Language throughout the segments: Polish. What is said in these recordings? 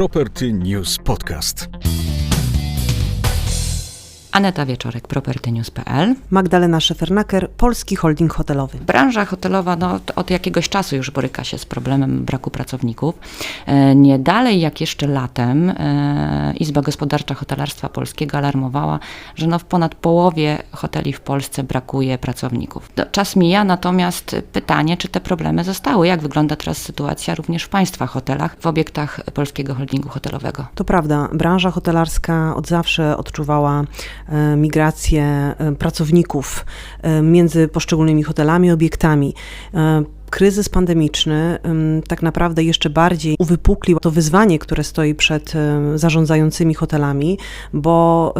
Property News Podcast. Aneta Wieczorek, propertynews.pl. Magdalena Szefernaker, Polski Holding Hotelowy. Branża hotelowa no, od- od jakiegoś czasu już boryka się z problemem braku pracowników. E, Nie dalej jak jeszcze latem e, Izba Gospodarcza Hotelarstwa Polskiego alarmowała, że no w ponad połowie hoteli w Polsce brakuje pracowników. Do- Czas mija, natomiast pytanie, czy te problemy zostały? Jak wygląda teraz sytuacja również w Państwa hotelach, w obiektach Polskiego Holdingu Hotelowego? To prawda, branża hotelarska od zawsze odczuwała e, migrację e, pracowników e, między poszczególnymi hotelami obiektami. Kryzys pandemiczny em, tak naprawdę jeszcze bardziej uwypuklił to wyzwanie, które stoi przed zarządzającymi hotelami, bo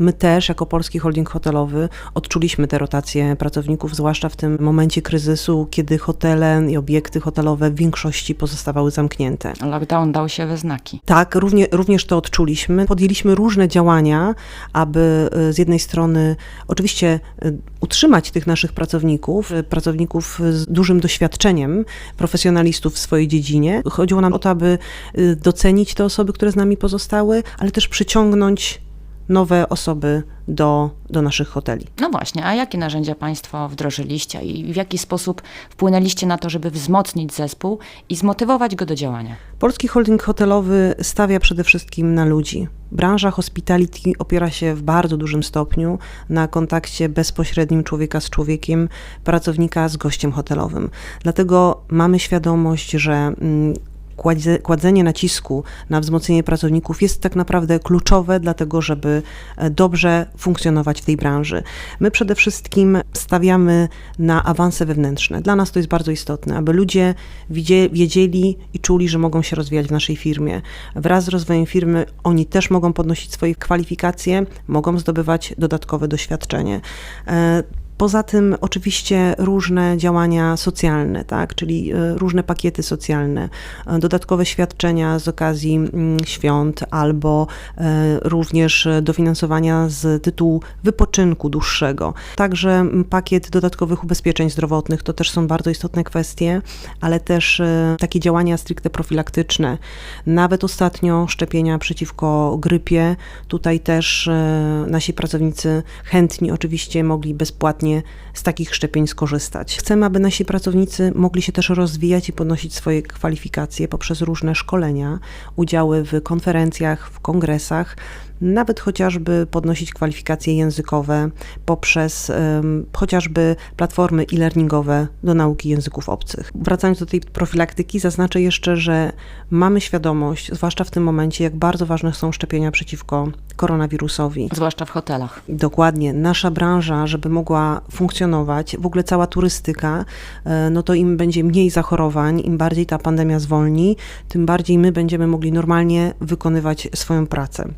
my też, jako Polski Holding Hotelowy, odczuliśmy te rotacje pracowników, zwłaszcza w tym momencie kryzysu, kiedy hotele i obiekty hotelowe w większości pozostawały zamknięte. Lockdown dał się we znaki. Tak, równie, również to odczuliśmy. Podjęliśmy różne działania, aby y, z jednej strony oczywiście y, utrzymać tych naszych pracowników, y, pracowników z dużym doświadczeniem, profesjonalistów w swojej dziedzinie. Chodziło nam o to, aby y, docenić te osoby, które z nami pozostały, ale też przyciągnąć nowe osoby do, do naszych hoteli. No właśnie, a jakie narzędzia Państwo wdrożyliście i w jaki sposób wpłynęliście na to, żeby wzmocnić zespół i zmotywować go do działania? Polski holding hotelowy stawia przede wszystkim na ludzi. Branża hospitality opiera się w bardzo dużym stopniu na kontakcie bezpośrednim człowieka z człowiekiem, pracownika z gościem hotelowym. Dlatego mamy świadomość, że mm, kładzenie nacisku na wzmocnienie pracowników jest tak naprawdę kluczowe, dlatego żeby e, dobrze funkcjonować w tej branży. My przede wszystkim stawiamy na awanse wewnętrzne. Dla nas to jest bardzo istotne, aby ludzie wiedzieli i czuli, że mogą się rozwijać w naszej firmie. Wraz z rozwojem firmy oni też mogą podnosić swoje kwalifikacje, mogą zdobywać dodatkowe doświadczenie. Poza tym oczywiście różne działania socjalne, tak, czyli e, różne pakiety socjalne, e, dodatkowe świadczenia z okazji mm, świąt albo e, również dofinansowania z tytułu wypoczynku dłuższego. Także mm, pakiet dodatkowych ubezpieczeń zdrowotnych to też są bardzo istotne kwestie, ale też takie działania stricte profilaktyczne. Nawet ostatnio szczepienia przeciwko grypie, tutaj też nasi pracownicy chętni oczywiście mogli bezpłatnie z takich szczepień skorzystać. Chcemy, aby nasi pracownicy mogli się też rozwijać i podnosić swoje kwalifikacje poprzez różne szkolenia, udziały w konferencjach, w kongresach, nawet chociażby podnosić kwalifikacje językowe poprzez em, chociażby platformy e-learningowe do nauki języków obcych. Wracając do tej profilaktyki, zaznaczę jeszcze, że mamy świadomość, zwłaszcza w tym momencie, jak bardzo ważne są szczepienia przeciwko koronawirusowi. Zwłaszcza w hotelach. Dokładnie. Nasza branża, żeby mogła funkcjonować, w ogóle cała turystyka, e, no to im będzie mniej zachorowań, im bardziej ta pandemia zwolni, tym bardziej my będziemy mogli normalnie wykonywać swoją pracę.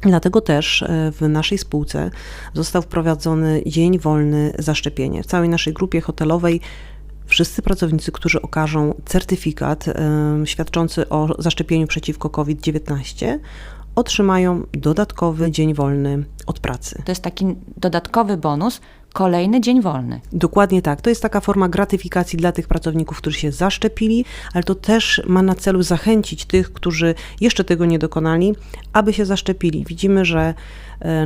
Dlatego też e, w naszej spółce został wprowadzony dzień wolny za szczepienie. W całej naszej grupie hotelowej wszyscy pracownicy, którzy okażą certyfikat e, świadczący o zaszczepieniu przeciwko COVID-19, otrzymają dodatkowy dzień wolny od pracy. To jest taki dodatkowy bonus, kolejny dzień wolny. Dokładnie tak. To jest taka forma gratyfikacji dla tych pracowników, którzy się zaszczepili, ale to też ma na celu zachęcić tych, którzy jeszcze tego nie dokonali, aby się zaszczepili. Widzimy, że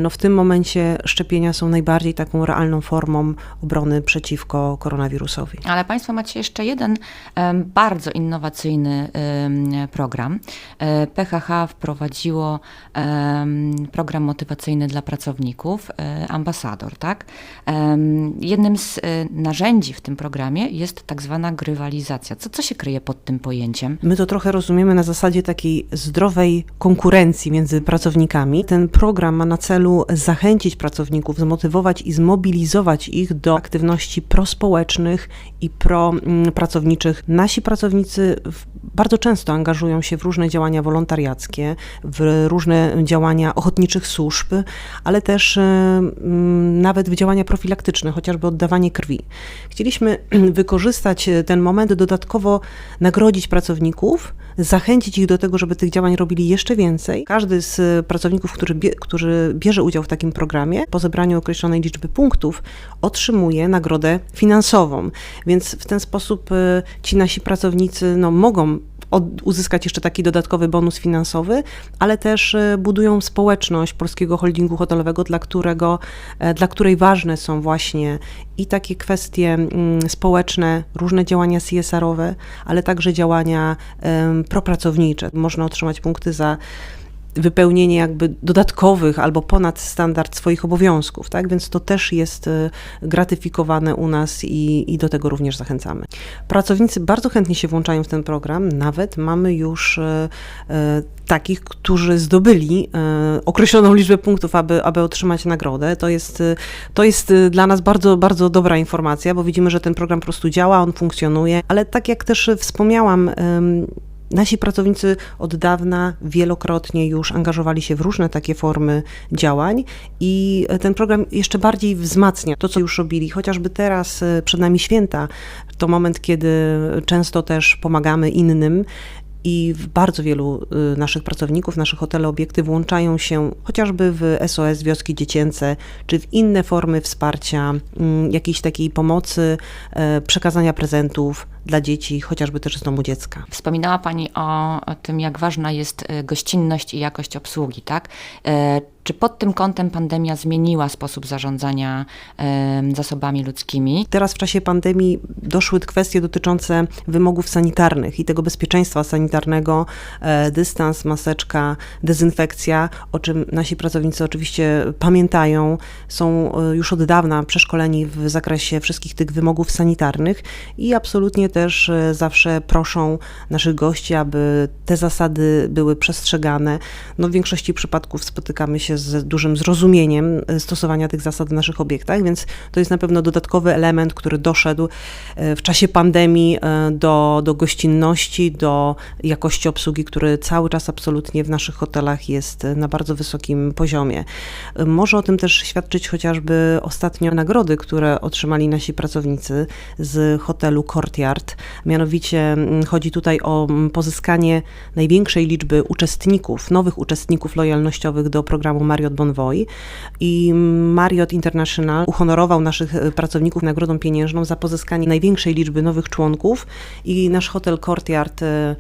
no, w tym momencie szczepienia są najbardziej taką realną formą obrony przeciwko koronawirusowi. Ale Państwo macie jeszcze jeden bardzo innowacyjny program. E, PHH wprowadziło program motywacyjny dla pracowników, e, ambasador, tak? Jednym z e, narzędzi w tym programie jest tak zwana grywalizacja. Co, co się kryje pod tym pojęciem? My to trochę rozumiemy na zasadzie takiej zdrowej konkurencji między pracownikami. Ten program ma na celu zachęcić pracowników, zmotywować i zmobilizować ich do aktywności prospołecznych i propracowniczych. Nasi pracownicy bardzo często angażują się w różne działania wolontariackie, w różne działania ochotniczych służb, ale też e, nawet w działania profilaktyczne, chociażby oddawanie krwi. Chcieliśmy wykorzystać e, ten moment, dodatkowo nagrodzić pracowników, zachęcić ich do tego, żeby tych działań robili jeszcze więcej. Każdy z pracowników, który, który bierze udział w takim programie, po zebraniu określonej liczby punktów, otrzymuje nagrodę finansową. Więc w ten sposób e, ci nasi pracownicy no, mogą uzyskać jeszcze taki dodatkowy bonus finansowy, ale też e, budują społeczność polskiego holdingu hotelowego, dla, którego, e, dla której ważne są właśnie i takie kwestie mm, społeczne, różne działania CSR-owe, ale także działania propracownicze. Można otrzymać punkty za wypełnienie jakby dodatkowych albo ponad standard swoich obowiązków, tak? Więc to też jest e, gratyfikowane u nas i, i do tego również zachęcamy. Pracownicy bardzo chętnie się włączają w ten program, nawet mamy już e, e, takich, którzy zdobyli określoną liczbę punktów, aby, aby otrzymać nagrodę. To jest, to jest dla nas bardzo, bardzo dobra informacja, bo widzimy, że ten program po prostu działa, on funkcjonuje, ale tak jak też wspomniałam, Nasi pracownicy od dawna wielokrotnie już angażowali się w różne takie formy działań i ten program jeszcze bardziej wzmacnia to, co już robili. Chociażby teraz e, przed nami święta, to moment, kiedy często też pomagamy innym. I bardzo wielu y, naszych pracowników, nasze hotele, obiekty włączają się chociażby w SOS Wioski Dziecięce, czy w inne formy wsparcia, mm, jakiejś takiej pomocy, e, przekazania prezentów dla dzieci, chociażby też z domu dziecka. Wspominała Pani o, o tym, jak ważna jest e, gościnność i jakość obsługi, tak? E, Czy pod tym kątem pandemia zmieniła sposób zarządzania em, zasobami ludzkimi? Teraz w czasie pandemii doszły kwestie dotyczące wymogów sanitarnych i tego bezpieczeństwa sanitarnego, e, dystans, maseczka, dezynfekcja, o czym nasi pracownicy oczywiście pamiętają, są e, już od dawna przeszkoleni w zakresie wszystkich tych wymogów sanitarnych i absolutnie też e, zawsze proszą naszych gości, aby te zasady były przestrzegane. No, w większości przypadków spotykamy się z dużym zrozumieniem e, stosowania tych zasad w naszych obiektach, więc to jest na pewno dodatkowy element, który doszedł e, w czasie pandemii do, do gościnności, do jakości obsługi, który cały czas absolutnie w naszych hotelach jest na bardzo wysokim poziomie. Może o tym też świadczyć chociażby ostatnio nagrody, które otrzymali nasi pracownicy z hotelu Courtyard. Mianowicie mm, chodzi tutaj o mm, pozyskanie największej liczby uczestników, nowych uczestników lojalnościowych do programu Marriott Bonvoy i Marriott International uhonorował naszych e, pracowników nagrodą pieniężną za pozyskanie największej liczby nowych członków. I nasz hotel Courtyard e,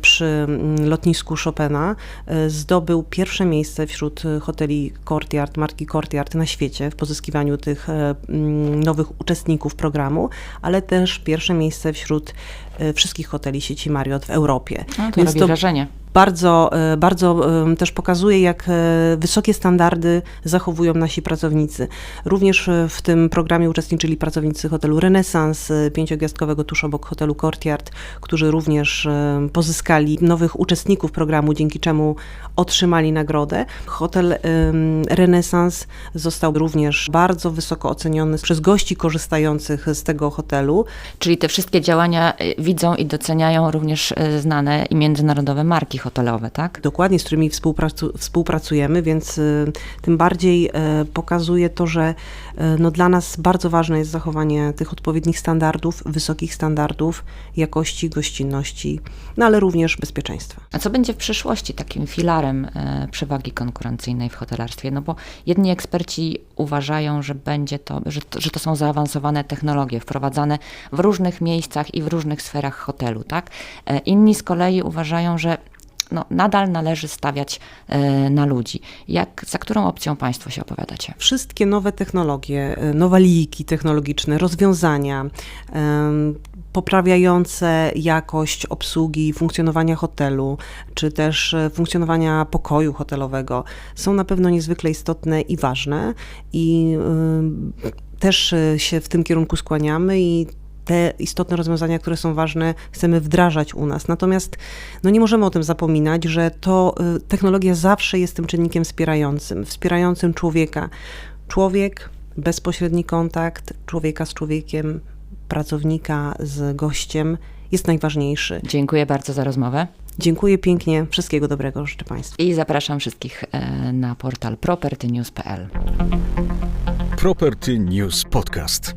przy mm, lotnisku Chopina e, zdobył pierwsze miejsce wśród hoteli Courtyard, marki Courtyard na świecie w pozyskiwaniu tych mm, nowych uczestników programu, ale też pierwsze miejsce wśród e, wszystkich hoteli sieci Marriott w Europie. No, to Więc robi to wrażenie. Bardzo, e, bardzo też pokazuje, jak e, wysokie standardy zachowują nasi pracownicy. Również e, w tym programie uczestniczyli pracownicy hotelu Renaissance, e, pięciogwiazdkowego tuż obok hotelu Courtyard, którzy również pozyskali nowych uczestników programu, dzięki czemu otrzymali nagrodę. Hotel Renaissance został również bardzo wysoko oceniony przez gości korzystających z tego hotelu. Czyli te wszystkie działania widzą i doceniają również znane i międzynarodowe marki hotelowe, tak? dokładnie, z którymi współpracu współpracujemy, więc y, tym bardziej y, pokazuje to, że y, no, dla nas bardzo ważne jest zachowanie tych odpowiednich standardów, wysokich standardów jakości, gościnności, no ale również bezpieczeństwa. A co będzie w przyszłości takim filarem e, przewagi konkurencyjnej w hotelarstwie? No bo jedni eksperci uważają, że będzie to, że że to są zaawansowane technologie wprowadzane w różnych miejscach i w różnych sferach hotelu, tak? E, Inni z kolei uważają, że no, nadal należy stawiać e, na ludzi. Jak, za którą opcją Państwo się opowiadacie? Wszystkie nowe technologie, y, nowaliki technologiczne, rozwiązania poprawiające jakość obsługi, funkcjonowania hotelu, czy też e, funkcjonowania pokoju hotelowego są na pewno niezwykle istotne i ważne i też e, się w tym kierunku skłaniamy i te istotne rozwiązania, które są ważne, chcemy wdrażać u nas. Natomiast no nie możemy o tym zapominać, że to y, technologia zawsze jest tym czynnikiem wspierającym, wspierającym człowieka. Człowiek, bezpośredni kontakt człowieka z człowiekiem, pracownika z gościem jest najważniejszy. Dziękuję bardzo za rozmowę Dziękuję pięknie, wszystkiego dobrego życzę Państwu. i zapraszam wszystkich e, na portal propertynews.pl. Property News Podcast.